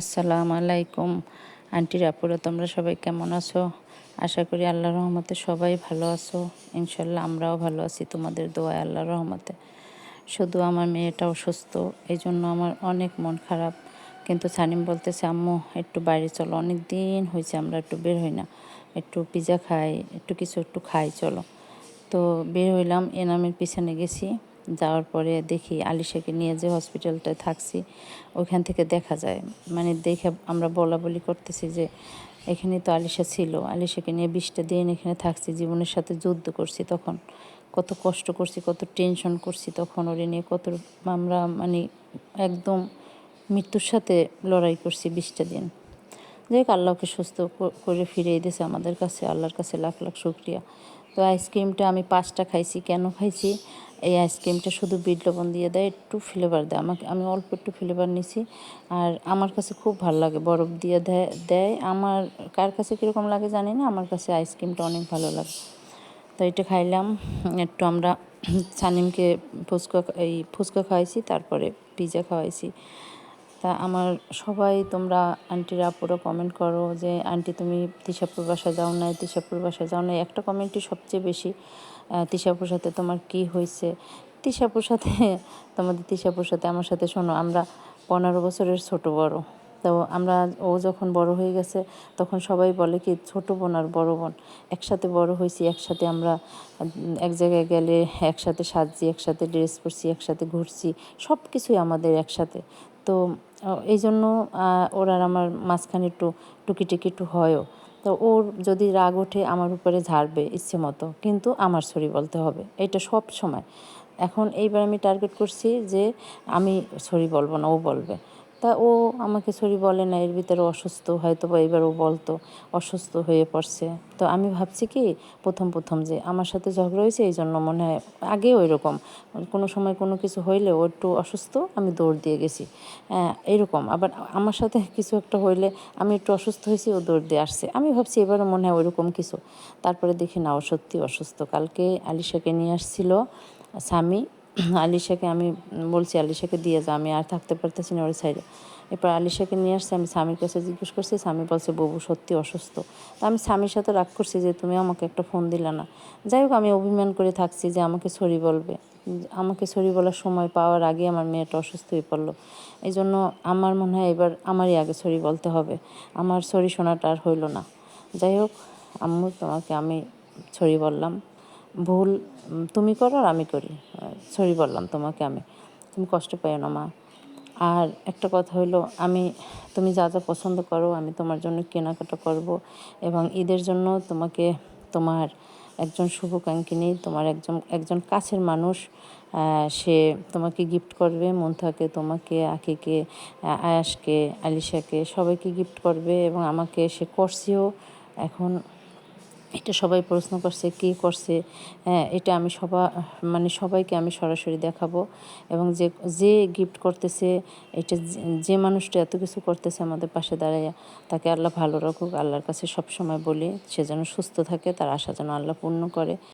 আসসালামু আলাইকুম। আন্টির আপুরা তোমরা সবাই কেমন আছো? আশা করি আল্লাহর রহমতে সবাই ভালো আছো। ইনশাল্লাহ আমরাও ভালো আছি, তোমাদের দোয়া আল্লাহর রহমতে। শুধু আমার মেয়েটা অসুস্থ এই জন্য আমার অনেক মন খারাপ। কিন্তু সানিম বলতেছে, আম্মু, একটু বাইরে চলো অনেক দিন হয়েছে আমরা একটু বের হই না। একটু পিজা খাই, একটু কিছু একটু খাই, চলো। তো বের হইলাম, এনামের পিছনে গেছি। যাওয়ার পরে দেখি আলিশাকে নিয়ে যে হসপিটালটায় থাকছি, ওইখান থেকে দেখা যায়। মানে দেখে আমরা বলা বলি করতেছি যে এখানে তো আলিশা ছিল। আলিশাকে নিয়ে বিশটা দিন এখানে থাকছি, জীবনের সাথে যুদ্ধ করছি তখন। কত কষ্ট করছি, কত টেনশন করছি তখন ওরে নিয়ে, কত আমরা মানে একদম মৃত্যুর সাথে লড়াই করছি বিশটা দিন। যাই হোক, আল্লাহকে সুস্থ করে ফিরিয়ে দিয়েছে আমাদের কাছে, আল্লাহর কাছে লাখ লাখ শুক্রিয়া। তো আইসক্রিমটা আমি পাঁচটা খাইছি, কেন খাইছি? এই আইসক্রিমটা শুধু বিট লবণ দিয়ে দেয়, একটু ফ্লেভার দেয়। আমাকে, আমি অল্প একটু ফ্লেভার নিছি। আর আমার কাছে খুব ভালো লাগে, বরফ দিয়ে দেয় দেয়। আমার, কার কাছে কীরকম লাগে জানি না, আমার কাছে আইসক্রিমটা অনেক ভালো লাগে। তো এটা খাইলাম, একটু আমরা সানিমকে ফুচকা, এই ফুচকা খাওয়াইছি, তারপরে পিজা খাওয়াইছি। তা আমার সবাই তোমরা আন্টিরা পুরো কমেন্ট করো যে আন্টি তুমি তিশাপুর বাসা যাও নাই, তিশাপুর বাসা যাও নাই। একটা কমেন্টই সবচেয়ে বেশি তিশাপুর সাথে তোমার কি হয়েছে তিশাপুর সাথে, তোমাদের তিশাপুর সাথে আমার সাথে শোনো, আমরা পনেরো বছরের ছোট বড়। তো আমরা, ও যখন বড় হয়ে গেছে, তখন সবাই বলে কি, ছোট বোন আর বড় বোন। একসাথে বড় হয়েছি, একসাথে আমরা, এক জায়গায় গেলে একসাথে সাজছি, একসাথে ড্রেস পরছি, একসাথে ঘুরছি সব কিছুই আমাদের একসাথে। তো এই জন্য ওর আর আমার মাঝখানে একটু টুকিটুকি একটু হয়ও। তো ওর যদি রাগ ওঠে, আমার উপরে ঝাড়বে, ইচ্ছে মতো। কিন্তু আমার সরি বলতে হবে, এটা সব সময়। এখন এইবার আমি টার্গেট করছি যে, আমি সরি বলব না, ও বলবে। তা ও আমাকে সরি বলে না, এর ভিতরে অসুস্থ হয়তো বা এবার ও বলতো, অসুস্থ হয়ে পড়ছে। তো আমি ভাবছি কি, প্রথম প্রথম যে আমার সাথে ঝগড়া হয়েছে, এই জন্য মনে হয় আগে ওই রকম। কোনো সময় কোনো কিছু হইলে ও একটু অসুস্থ, আমি দৌড় দিয়ে গেছি। এইরকম আবার আমার সাথে কিছু একটা হইলে আমি একটু অসুস্থ হয়েছি, ও দৌড় দিয়ে আসছে। আমি ভাবছি এবারও মনে হয় ওইরকম কিছু। তারপরে দেখি না, ও সত্যি অসুস্থ। কালকে আলিশাকে নিয়ে আসছিল স্বামী আলিশাকে আমি বলছি, আলিশাকে দিয়ে যা, আমি আর থাকতে পারতেছি না ওর সাইডে এরপর আলিশাকে নিয়ে আসছে, আমি স্বামীর কাছে জিজ্ঞেস করছি, স্বামী বলছে ববু সত্যি অসুস্থ। তা আমি স্বামীর সাথে রাগ করছি যে, তুমি আমাকে একটা ফোন দিলে না। যাই হোক, আমি অভিমান করে থাকছি যে, আমাকে সরি বলবে। আমাকে সরি বলার সময় পাওয়ার আগে আমার মেয়েটা অসুস্থ হয়ে পড়ল। এই জন্য আমার মনে হয় এবার আমারই আগে সরি বলতে হবে। আমার সরি শোনাটা আর হইল না। যাই হোক, আম্মু, তোমাকে আমি সরি বললাম। ভুল তুমি করো আর আমি করি। সরি বললাম তোমাকে আমি। তুমি কষ্ট পাইও না, মা। আর একটা কথা হলো আমি, তুমি যা যা পছন্দ করো, আমি তোমার জন্য কেনাকাটা করব এবং ঈদের জন্য তোমাকে তোমার একজন শুভকাঙ্ক্ষিনী, তোমার একজন একজন কাছের মানুষ সে তোমাকে গিফট করবে, মন্থাকে, তোমাকে আখিকে আয়াসকে আলিশাকে সবাইকে গিফট করবে এবং আমাকে সে করছেও এখন এটা সবাই প্রশ্ন করছে, কী করছে হ্যাঁ এটা আমি সবা মানে সবাইকে আমি সরাসরি দেখাবো। এবং যে যে গিফট করতেছে, এটা যে মানুষটা এত কিছু করতেছে আমাদের পাশে দাঁড়াইয়া, তাকে আল্লাহ ভালো রাখুক, আল্লাহর কাছে সবসময় বলি, সে যেন সুস্থ থাকে, তার আশা যেন আল্লাহ পূর্ণ করে।